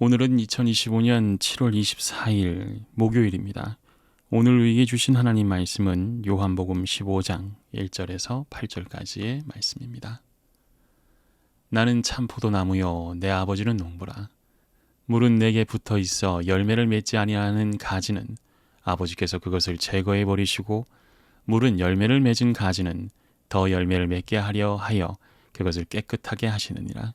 오늘은 2025년 7월 24일 목요일입니다. 오늘 우리에게 주신 하나님 말씀은 요한복음 15장 1절에서 8절까지의 말씀입니다. 나는 참 포도나무요 내 아버지는 농부라. 물은 내게 붙어 있어 열매를 맺지 아니하는 가지는 아버지께서 그것을 제거해 버리시고 물은 열매를 맺은 가지는 더 열매를 맺게 하려 하여 그것을 깨끗하게 하시느니라.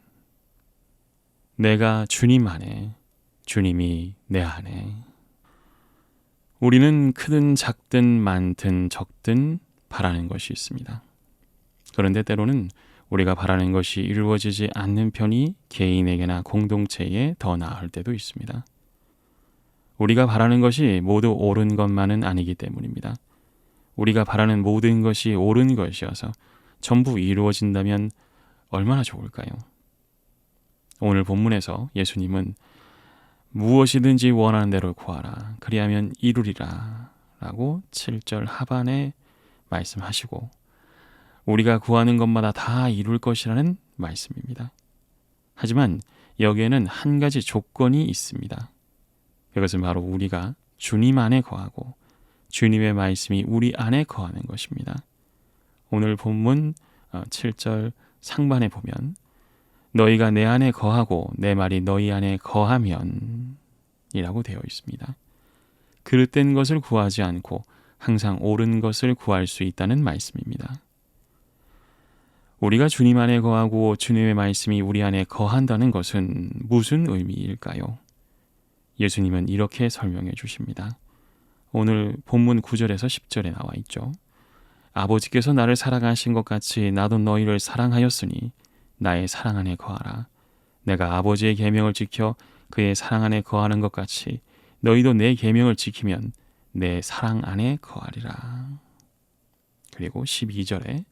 내가 주님 안에, 주님이 내 안에. 우리는 크든 작든 많든 적든 바라는 것이 있습니다. 그런데 때로는 우리가 바라는 것이 이루어지지 않는 편이 개인에게나 공동체에 더 나을 때도 있습니다. 우리가 바라는 것이 모두 옳은 것만은 아니기 때문입니다. 우리가 바라는 모든 것이 옳은 것이어서 전부 이루어진다면 얼마나 좋을까요? 오늘 본문에서 예수님은 무엇이든지 원하는 대로 구하라. 그리하면 이루리라. 라고 7절 하반에 말씀하시고 우리가 구하는 것마다 다 이룰 것이라는 말씀입니다. 하지만 여기에는 한 가지 조건이 있습니다. 그것은 바로 우리가 주님 안에 거하고 주님의 말씀이 우리 안에 거하는 것입니다. 오늘 본문 7절 어, 상반에 보면 너희가 내 안에 거하고 내 말이 너희 안에 거하면 이라고 되어 있습니다. 그릇된 것을 구하지 않고 항상 옳은 것을 구할 수 있다는 말씀입니다. 우리가 주님 안에 거하고 주님의 말씀이 우리 안에 거한다는 것은 무슨 의미일까요? 예수님은 이렇게 설명해 주십니다. 오늘 본문 9절에서 10절에 나와 있죠. 아버지께서 나를 사랑하신 것 같이 나도 너희를 사랑하였으니 나의 사랑 안에 거하라. 내가 아버지의 계명을 지켜 그의 사랑 안에 거하는 것 같이 너희도 내 계명을 지키면 내 사랑 안에 거하리라. 그리고 12절에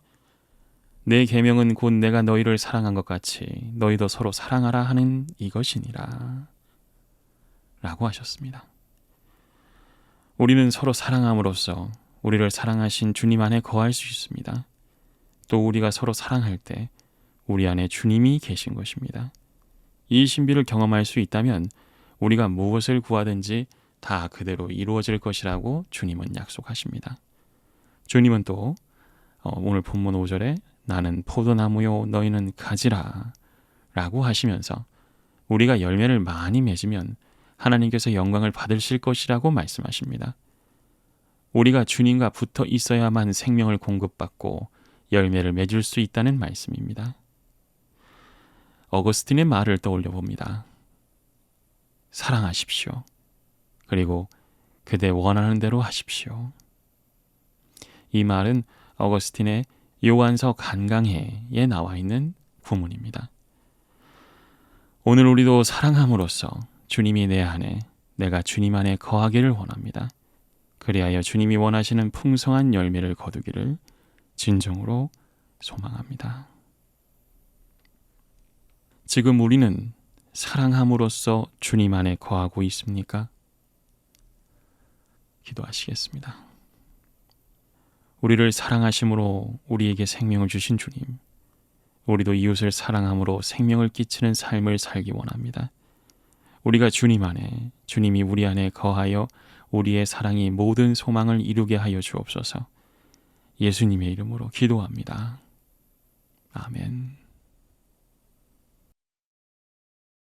내 계명은 곧 내가 너희를 사랑한 것 같이 너희도 서로 사랑하라 하는 이것이니라. 라고 하셨습니다. 우리는 서로 사랑함으로써 우리를 사랑하신 주님 안에 거할 수 있습니다. 또 우리가 서로 사랑할 때 우리 안에 주님이 계신 것입니다. 이 신비를 경험할 수 있다면 우리가 무엇을 구하든지 다 그대로 이루어질 것이라고 주님은 약속하십니다. 주님은 또 어, 오늘 본문 5절에 나는 포도나무요 너희는 가지라 라고 하시면서 우리가 열매를 많이 맺으면 하나님께서 영광을 받으실 것이라고 말씀하십니다. 우리가 주님과 붙어 있어야만 생명을 공급받고 열매를 맺을 수 있다는 말씀입니다. 어거스틴의 말을 떠올려 봅니다. 사랑하십시오. 그리고 그대 원하는 대로 하십시오. 이 말은 어거스틴의 요한서 간강해에 나와 있는 구문입니다. 오늘 우리도 사랑함으로써 주님이 내 안에 내가 주님 안에 거하기를 원합니다. 그리하여 주님이 원하시는 풍성한 열매를 거두기를 진정으로 소망합니다. 지금 우리는 사랑함으로써 주님 안에 거하고 있습니까? 기도하시겠습니다. 우리를 사랑하심으로 우리에게 생명을 주신 주님, 우리도 이웃을 사랑함으로 생명을 끼치는 삶을 살기 원합니다. 우리가 주님 안에, 주님이 우리 안에 거하여 우리의 사랑이 모든 소망을 이루게 하여 주옵소서. 예수님의 이름으로 기도합니다. 아멘.